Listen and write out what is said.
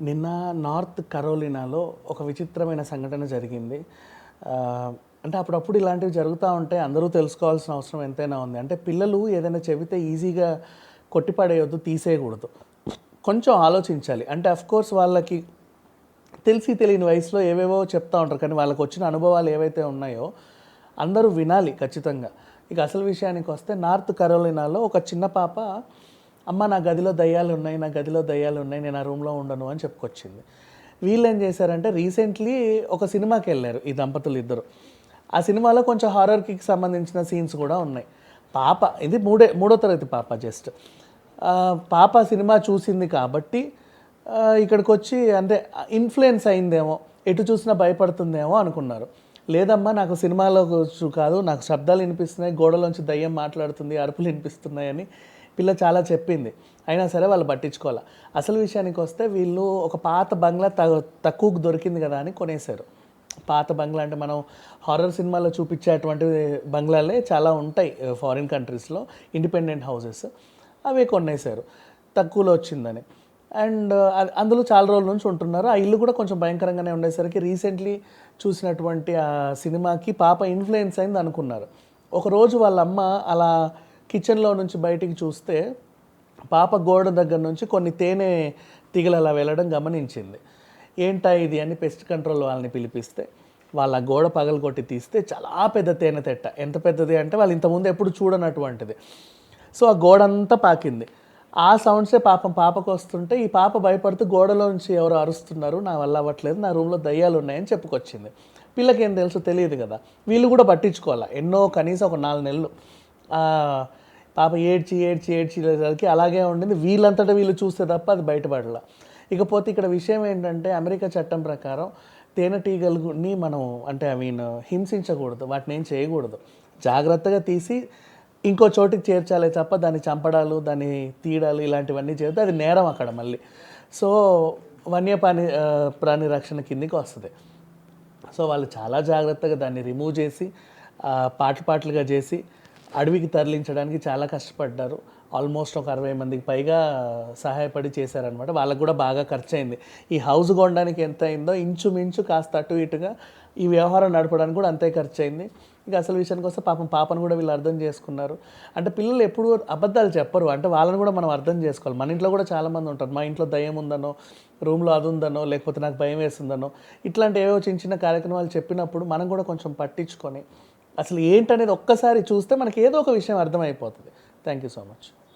నిన్న నార్త్ కరోలినాలో ఒక విచిత్రమైన సంఘటన జరిగింది. అంటే అప్పుడప్పుడు ఇలాంటివి జరుగుతూ ఉంటే అందరూ తెలుసుకోవాల్సిన అవసరం ఎంతైనా ఉంది. అంటే పిల్లలు ఏదైనా చెబితే ఈజీగా కొట్టిపడేయొద్దు తీసేయకూడదు. కొంచెం ఆలోచించాలి. అంటే అఫ్ కోర్స్ వాళ్ళకి తెలిసి తెలియని వయసులో ఏవేవో చెప్తా ఉంటారు. కానీ వాళ్ళకి వచ్చిన అనుభవాలు ఏవైతే ఉన్నాయో అందరూ వినాలి ఖచ్చితంగా. ఇక అసలు విషయానికి వస్తే నార్త్ కరోలినాలో ఒక చిన్న పాప అమ్మ నా గదిలో దయ్యాలు ఉన్నాయి నా గదిలో దయ్యాలు ఉన్నాయి నేను ఆ రూమ్లో ఉండను అని చెప్పుకొచ్చింది. వీళ్ళు ఏం చేశారంటే రీసెంట్లీ ఒక సినిమాకి వెళ్ళారు ఈ దంపతులు ఇద్దరు. ఆ సినిమాలో కొంచెం హారర్కి సంబంధించిన సీన్స్ కూడా ఉన్నాయి. పాప ఇది మూడే మూడో తరగతి పాప జస్ట్. పాప సినిమా చూసింది కాబట్టి ఇక్కడికి వచ్చి అంటే ఇన్ఫ్లుయెన్స్ అయిందేమో ఎటు చూసినా భయపడుతుందేమో అనుకున్నారు. లేదమ్మా నాకు సినిమాలో చూ- కాదు నాకు శబ్దాలు వినిపిస్తున్నాయి గోడలోంచి దయ్యం మాట్లాడుతుంది అరుపులు వినిపిస్తున్నాయని పిల్ల చాలా చెప్పింది. అయినా సరే వాళ్ళు పట్టించుకోవాలి. అసలు విషయానికి వస్తే వీళ్ళు ఒక పాత బంగ్లా త- తక్కువకు దొరికింది కదా అని కొనేశారు. పాత బంగ్లా అంటే మనం హారర్ సినిమాలో చూపించేటువంటి బంగ్లాలే చాలా ఉంటాయి ఫారిన్ కంట్రీస్లో ఇండిపెండెంట్ హౌసెస్ అవే కొనేశారు. తక్కువలో వచ్చిందని. అండ్ అందులో చాలా రోజుల నుంచి ఉంటున్నారు. ఆ ఇల్లు కూడా కొంచెం భయంకరంగానే ఉండేసరికి రీసెంట్లీ చూసినటువంటి ఆ సినిమాకి పాప ఇన్ఫ్లుయెన్స్ అయింది అనుకున్నారు. ఒకరోజు వాళ్ళ అమ్మ అలా కిచెన్లో నుంచి బయటికి చూస్తే పాప గోడ దగ్గర నుంచి కొన్ని తేనె తీగలు అలా వెళ్ళడం గమనించింది. ఏంటా ఇది అని పెస్ట్ కంట్రోల్ వాళ్ళని పిలిపిస్తే వాళ్ళ గోడ పగలగొట్టి తీస్తే చాలా పెద్ద తేనె తెట్ట. ఎంత పెద్దది అంటే వాళ్ళు ఇంతకుముందు ఎప్పుడు చూడనటువంటిది. సో ఆ గోడ అంతా పాకింది. ఆ సౌండ్సే పాపం పాపకు వస్తుంటే ఈ పాప భయపడుతూ గోడలోంచి ఎవరు అరుస్తున్నారు నా వల్ల అవ్వట్లేదు నా రూమ్లో దయ్యాలు ఉన్నాయని చెప్పుకొచ్చింది. పిల్లకి ఏం తెలుసు తెలియదు కదా. వీళ్ళు కూడా పట్టించుకోవాలా? ఎన్నో కనీసం ఒక నాలుగు నెలలు. పాప ఏడ్చి ఏడ్చి ఏడ్చి సరికి అలాగే ఉండింది. వీళ్ళంతటా వీళ్ళు చూస్తే తప్ప అది బయటపడలా. ఇకపోతే ఇక్కడ విషయం ఏంటంటే అమెరికా చట్టం ప్రకారం తేనెటీగలని మనం అంటే ఐ మీన్ హింసించకూడదు వాటిని ఏం చేయకూడదు. జాగ్రత్తగా తీసి ఇంకో చోటికి చేర్చాలి తప్ప దాన్ని చంపడాలు దాన్ని తీయడాలు ఇలాంటివన్నీ చేస్తే అది నేరం అక్కడ మళ్ళీ. సో వన్యప్రాణి ప్రాణి రక్షణ కిందికి వస్తుంది. సో వాళ్ళు చాలా జాగ్రత్తగా దాన్ని రిమూవ్ చేసి పాటలు పాటలుగా చేసి అడవికి తరలించడానికి చాలా కష్టపడ్డారు. ఆల్మోస్ట్ ఒక అరవై మందికి పైగా సహాయపడి చేశారనమాట వాళ్ళకు కూడా బాగా ఖర్చు అయింది ఈ హౌస్ కొనడానికి ఎంత అయిందో ఇంచుమించు కాస్త అటు ఇటుగా ఈ వ్యవహారం నడపడానికి కూడా అంతే ఖర్చు అయింది ఇక అసలు విషయానికి వస్తే పాపం పాపను కూడా వీళ్ళు అర్థం చేసుకున్నారు. అంటే పిల్లలు ఎప్పుడు అబద్ధాలు చెప్పరు. అంటే వాళ్ళని కూడా మనం అర్థం చేసుకోవాలి. మన ఇంట్లో కూడా చాలామంది ఉంటారు. మా ఇంట్లో దయ్యం ఉందనో రూమ్లో అది ఉందనో లేకపోతే నాకు భయం వేస్తుందనో ఇట్లాంటి ఏవో చిన్న చిన్న కార్యక్రమాలు చెప్పినప్పుడు మనం కూడా కొంచెం పట్టించుకొని అసలు ఏంటనేది ఒక్కసారి చూస్తే మనకి ఏదో ఒక విషయం అర్థమైపోతుంది. Thank you so much